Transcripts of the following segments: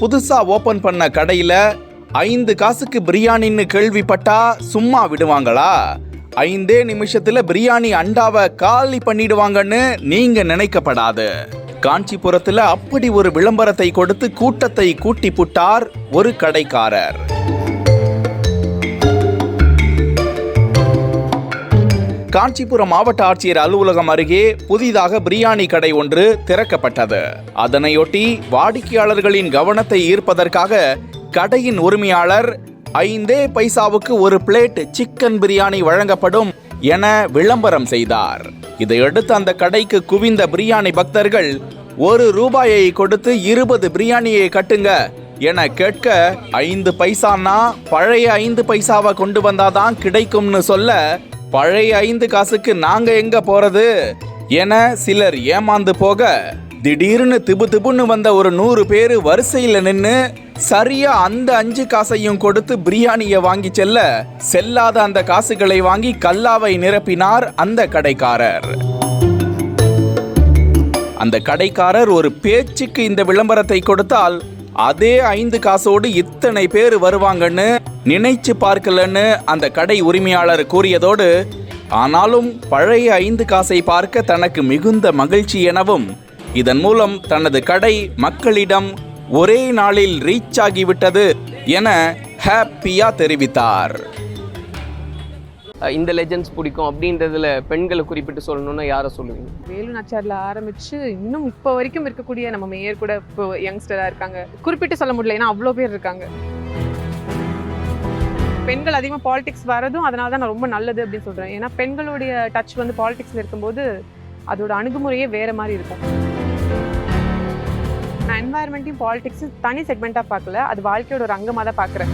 புதுசா ஓபன் பண்ண கடையில ஐந்து காசுக்கு பிரியாணின்னு கேள்விப்பட்டா சும்மா விடுவாங்களா? ஐந்தே நிமிஷத்துல பிரியாணி அண்டாவை காலி பண்ணிடுவாங்கன்னு நீங்க நினைக்கப்படாது. காஞ்சிபுரத்துல அப்படி ஒரு விளம்பரத்தை கொடுத்து கூட்டத்தை கூட்டி புட்டார் ஒரு கடைக்காரர். காஞ்சிபுரம் மாவட்ட ஆட்சியர் அலுவலகம் அருகே புதிதாக பிரியாணி கடை ஒன்று திறக்கப்பட்டது. அதனையொட்டி வாடிக்கையாளர்களின் கவனத்தை ஈர்ப்பதற்காக கடையின் உரிமையாளர் ஐந்தே பைசாவுக்கு ஒரு பிளேட் சிக்கன் பிரியாணி வழங்கப்படும் என விளம்பரம் செய்தார். இதையடுத்து அந்த கடைக்கு குவிந்த பிரியாணி பக்தர்கள் ஒரு ரூபாயை கொடுத்து இருபது பிரியாணியை கட்டுங்க என கேட்க ஐந்து பைசான்னா பழைய ஐந்து பைசாவை கொண்டு வந்தாதான் கிடைக்கும்னு சொல்ல பழைய ஐந்து காசுக்கு நாங்க எங்க போறது? என சிலர் ஏமாந்து போக திடீர்னு திபு திபுன்னு வந்த ஒரு நூறு பேர் வரிசையில் நின்று சரியா அந்த அஞ்சு காசையும் கொடுத்து பிரியாணியை வாங்கி செல்ல செல்லாத அந்த காசுகளை வாங்கி கல்லாவை நிரப்பினார் அந்த கடைக்காரர். அந்த கடைக்காரர் ஒரு பேச்சுக்கு இந்த விளம்பரத்தை கொடுத்தால் அதே ஐந்து காசோடு இத்தனை பேர் வருவாங்கன்னு நினைச்சு பார்க்கலன்னு அந்த கடை உரிமையாளர் கூறியதோடு ஆனாலும் பழைய ஐந்து காசை பார்க்க தனக்கு மிகுந்த மகிழ்ச்சி எனவும் இதன் மூலம் தனது கடை மக்களிடம் ஒரே நாளில் ரீச் ஆகிவிட்டது என ஹாப்பியா தெரிவித்தார். இந்த லெஜெண்ட்ஸ் பிடிக்கும் அப்படின்றதுல பெண்களை குறிப்பிட்டு சொல்லணும்னா யாரை சொல்லுவீங்க? வேலு நாச்சாரில் ஆரம்பிச்சு இன்னும் இப்போ வரைக்கும் இருக்கக்கூடிய நம்ம மேயர் கூட இப்போ யங்ஸ்டராக இருக்காங்க. குறிப்பிட்டு சொல்ல முடியல ஏன்னா அவ்வளோ பேர் இருக்காங்க. பெண்கள் அதிகமாக பாலிடிக்ஸ் வரதும் அதனால தான் நான் ரொம்ப நல்லது அப்படின்னு சொல்கிறேன் ஏன்னா பெண்களுடைய டச் வந்து பாலிடிக்ஸில் இருக்கும்போது அதோட அணுகுமுறையே வேற மாதிரி இருக்கும். நான் என்வாயர்மெண்ட்டையும் பாலிடிக்ஸும் தனி செக்மெண்ட்டாக பார்க்கல அது வாழ்க்கையோட ஒரு அங்கமாக தான் பார்க்குறேன்.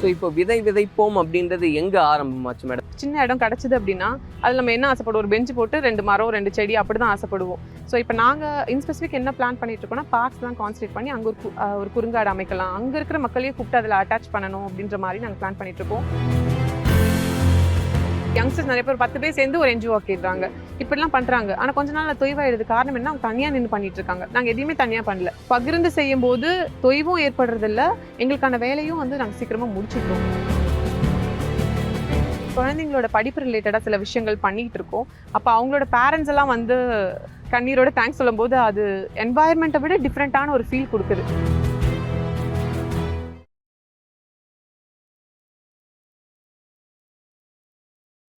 ஸோ இப்போ விதை விதைப்போம் அப்படின்றது எங்கே ஆரம்பமாச்சு மேடம் சின்ன இடம் கிடச்சிது அப்படின்னா அதில் நம்ம என்ன ஆசைப்படுவோம்? ஒரு பெஞ்சு போட்டு ரெண்டு மரம் ரெண்டு செடி அப்படி தான் ஆசைப்படுவோம். ஸோ இப்போ நாங்கள் இன் ஸ்பெசிஃபிக் என்ன பிளான் பண்ணிட்டு இருக்கோம்னா பார்க்ஸ்லாம் கான்சன்ட்ரேட் பண்ணி அங்கே ஒரு ஒரு குறுங்காடு அமைக்கலாம். அங்கே இருக்கிற மக்களையே கூப்பிட்டு அதில் அட்டாச் பண்ணணும் அப்படின்ற மாதிரி நாங்கள் பிளான் பண்ணிட்டு இருக்கோம். யங்ஸ்டர்ஸ் நிறைய பேர் பத்து பேர் சேர்ந்து ஒரு என்ஜிஓ ஆக்கிடுறாங்க. இப்படிலாம் பண்ணுறாங்க ஆனால் கொஞ்ச நாள் தொய்வாயிடுது. காரணம் என்ன அவங்க தனியாக நின்று பண்ணிட்டு இருக்காங்க நாங்கள் எதையுமே தனியாக பண்ணல. பகிர்ந்து செய்யும் போது தொய்வும் ஏற்படுறதில்ல. எங்களுக்கான வேலையும் வந்து நாங்கள் சீக்கிரமாக முடிச்சிட்டோம் குழந்தைங்களோட படிப்பு ரிலேட்டடாக சில விஷயங்கள் பண்ணிகிட்டு இருக்கோம் அப்போ அவங்களோட பேரண்ட்ஸ் எல்லாம் வந்து கண்ணீரோட தேங்க்ஸ் சொல்லும்போது அது என்வாயர்மெண்ட்டை விட டிஃப்ரெண்ட்டான ஒரு ஃபீல் கொடுக்குது.